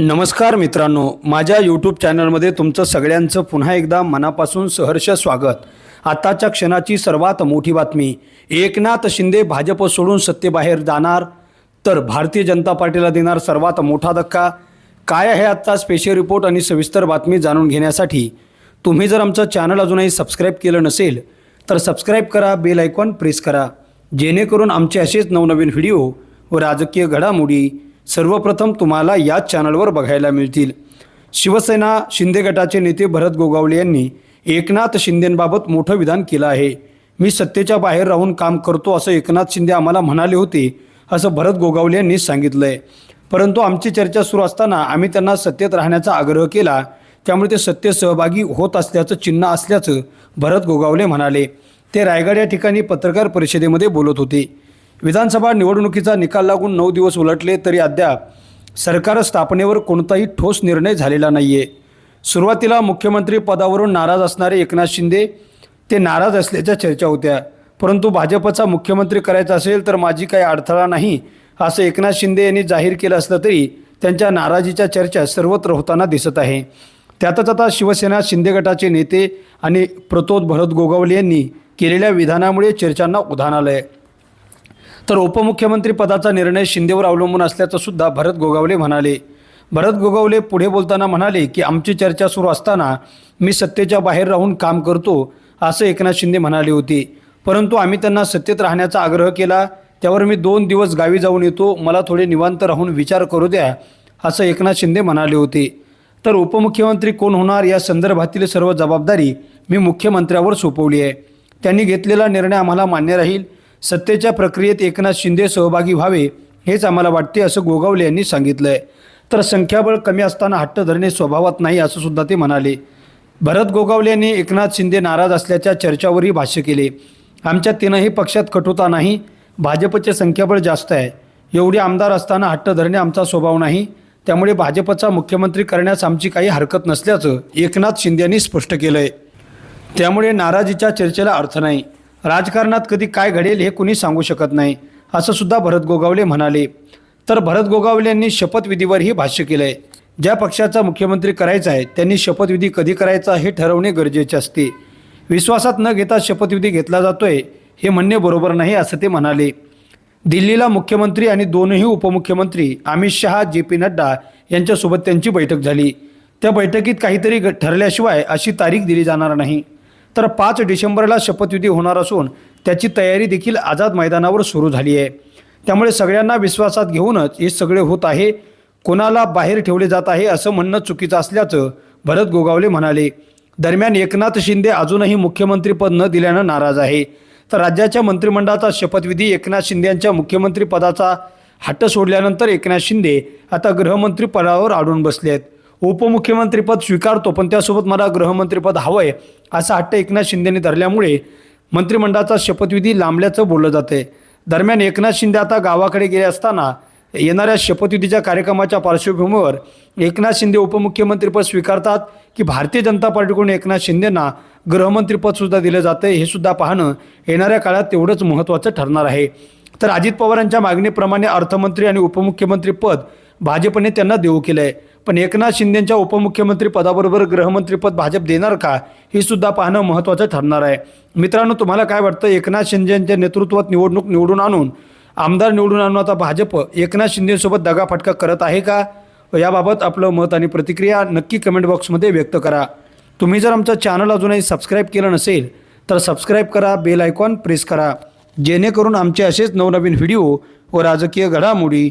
नमस्कार मित्रांनो माझ्या यूट्यूब चॅनलमध्ये तुमचं सगळ्यांचं पुन्हा एकदा मनापासून सहर्ष स्वागत. आताच्या क्षणाची सर्वात मोठी बातमी एकनाथ शिंदे भाजप सोडून सत्तेबाहेर जाणार तर भारतीय जनता पार्टीला देणार सर्वात मोठा धक्का. काय आहे आजचा स्पेशल रिपोर्ट आणि सविस्तर बातमी जाणून घेण्यासाठी? तुम्ही जर आमचं चॅनल अजूनही सबस्क्राईब केलं नसेल तर सबस्क्राईब करा बेल आयकॉन प्रेस करा. जेणेकरून आमचे असेच नवनवीन व्हिडिओ व राजकीय घडामोडी सर्वप्रथम तुम्हाला याच चॅनलवर बघायला मिळतील. शिवसेना शिंदे गटाचे नेते भरत गोगावले यांनी एकनाथ शिंदेंबाबत मोठं विधान केलं आहे. मी सत्तेच्या बाहेर राहून काम करतो असं एकनाथ शिंदे आम्हाला म्हणाले होते असं भरत गोगावले यांनी सांगितलं आहे परंतु आमची चर्चा सुरू असताना आम्ही त्यांना सत्तेत राहण्याचा आग्रह केला. त्यामुळे ते सत्तेत सहभागी होत असल्याचं चिन्ह असल्याचं भरत गोगावले म्हणाले. ते रायगड या ठिकाणी पत्रकार परिषदेमध्ये बोलत होते. विधानसभा निवडणुकीचा निकाल लागून नऊ दिवस उलटले तरी अद्याप सरकार स्थापनेवर कोणताही ठोस निर्णय झालेला नाही आहे सुरुवातीला मुख्यमंत्री पदावरून नाराज असणारे एकनाथ शिंदे ते नाराज असल्याच्या चर्चा होत्या. परंतु भाजपचा मुख्यमंत्री करायचा असेल तर माझी काही अडथळा नाही असं एकनाथ शिंदे यांनी जाहीर केलं असलं तरी त्यांच्या नाराजीच्या चर्चा सर्वत्र होताना दिसत आहे. त्यातच आता शिवसेना शिंदे गटाचे नेते आणि प्रतोद भरत गोगावले यांनी केलेल्या विधानामुळे चर्चांना उधाण आलं आहे तर उपमुख्यमंत्री पदाचा निर्णय शिंदेवर अवलंबून असल्याचं सुद्धा भरत गोगावले म्हणाले. भरत गोगावले पुढे बोलताना म्हणाले की आमची चर्चा सुरू असताना मी सत्तेच्या बाहेर राहून काम करतो असं एकनाथ शिंदे म्हणाले होते. परंतु आम्ही त्यांना सत्तेत राहण्याचा आग्रह केला. त्यावर मी दोन दिवस गावी जाऊन येतो. मला थोडे निवांत राहून विचार करू द्या असं एकनाथ शिंदे म्हणाले होते. तर उपमुख्यमंत्री कोण होणार या संदर्भातील सर्व जबाबदारी मी मुख्यमंत्र्यावर सोपवली आहे. त्यांनी घेतलेला निर्णय आम्हाला मान्य राहील. सत्तेच्या प्रक्रियेत एकनाथ शिंदे सहभागी व्हावे हेच आम्हाला वाटते असं गोगावले यांनी सांगितलं आहे तर संख्याबळ कमी असताना हट्ट धरणे स्वभावात नाही असं सुद्धा ते म्हणाले. भरत गोगावले यांनी एकनाथ शिंदे नाराज असल्याच्या चर्चावरही भाष्य केले. आमच्या तीनही पक्षात कटुता नाही भाजपचे संख्याबळ जास्त आहे. एवढे आमदार असताना हट्ट धरणे आमचा स्वभाव नाही. त्यामुळे भाजपचा मुख्यमंत्री करण्यास आमची काही हरकत नसल्याचं एकनाथ शिंदे यांनी स्पष्ट केलं आहे त्यामुळे नाराजीच्या चर्चेला अर्थ नाही. राजकारणात कधी काय घडेल हे कुणी सांगू शकत नाही असं सुद्धा भरत गोगावले म्हणाले. तर भरत गोगावले यांनी शपथविधीवरही भाष्य केलं आहे ज्या पक्षाचा मुख्यमंत्री करायचा आहे त्यांनी शपथविधी कधी करायचा हे ठरवणे गरजेचे असते. विश्वासात न घेता शपथविधी घेतला जातोय हे म्हणणे बरोबर नाही असं ते म्हणाले. दिल्लीला मुख्यमंत्री आणि दोनही उपमुख्यमंत्री अमित शहा जे पी नड्डा यांच्यासोबत त्यांची बैठक झाली. त्या बैठकीत काहीतरी ठरल्याशिवाय अशी तारीख दिली जाणार नाही. तर पाच डिसेंबरला शपथविधी होणार असून त्याची तयारी देखील आझाद मैदानावर सुरू झाली आहे. त्यामुळे सगळ्यांना विश्वासात घेऊनच हे सगळे होत आहे. कोणाला बाहेर ठेवले जात आहे असं म्हणणं चुकीचं असल्याचं भरत गोगावले म्हणाले. दरम्यान एकनाथ शिंदे अजूनही मुख्यमंत्रीपद न दिल्यानं नाराज आहे. तर राज्याच्या मंत्रिमंडळाचा शपथविधी एकनाथ शिंदे यांच्या मुख्यमंत्रीपदाचा हट्ट सोडल्यानंतर एकनाथ शिंदे आता गृहमंत्री पदावर आढळून बसले आहेत उपमुख्यमंत्रीपद स्वीकारतो पण त्यासोबत मला गृहमंत्रीपद हवं आहे असा हट्ट एकनाथ शिंदेने धरल्यामुळे मंत्रिमंडळाचा शपथविधी लांबल्याचं बोललं जाते दरम्यान एकनाथ शिंदे आता गावाकडे गेले असताना येणाऱ्या शपथविधीच्या कार्यक्रमाच्या पार्श्वभूमीवर एकनाथ शिंदे उपमुख्यमंत्रीपद स्वीकारतात की भारतीय जनता पार्टीकडून एकनाथ शिंदेंना गृहमंत्रीपदसुद्धा दिलं जातं हे सुद्धा पाहणं येणाऱ्या काळात तेवढंच महत्त्वाचं ठरणार आहे. तर अजित पवारांच्या मागणीप्रमाणे अर्थमंत्री आणि उपमुख्यमंत्री पद भाजपने त्यांना देऊ केलं आहे पण एकनाथ शिंदेंच्या उपमुख्यमंत्री पदाबरोबर गृहमंत्रीपद भाजप देणार का? हे सुद्धा पाहणं महत्त्वाचं ठरणार आहे. मित्रांनो तुम्हाला काय वाटतं? एकनाथ शिंदेंच्या नेतृत्वात निवडणूक निवडून आणून आमदार निवडून आणून आता भाजप एकनाथ शिंदेसोबत दगाफटका करत आहे का? याबाबत आपलं मत आणि प्रतिक्रिया नक्की कमेंट बॉक्समध्ये व्यक्त करा. तुम्ही जर आमचं चॅनल अजूनही सबस्क्राईब केलं नसेल तर सबस्क्राईब करा बेल आयकॉन प्रेस करा. जेणेकरून आमचे असेच नवनवीन व्हिडिओ व राजकीय घडामोडी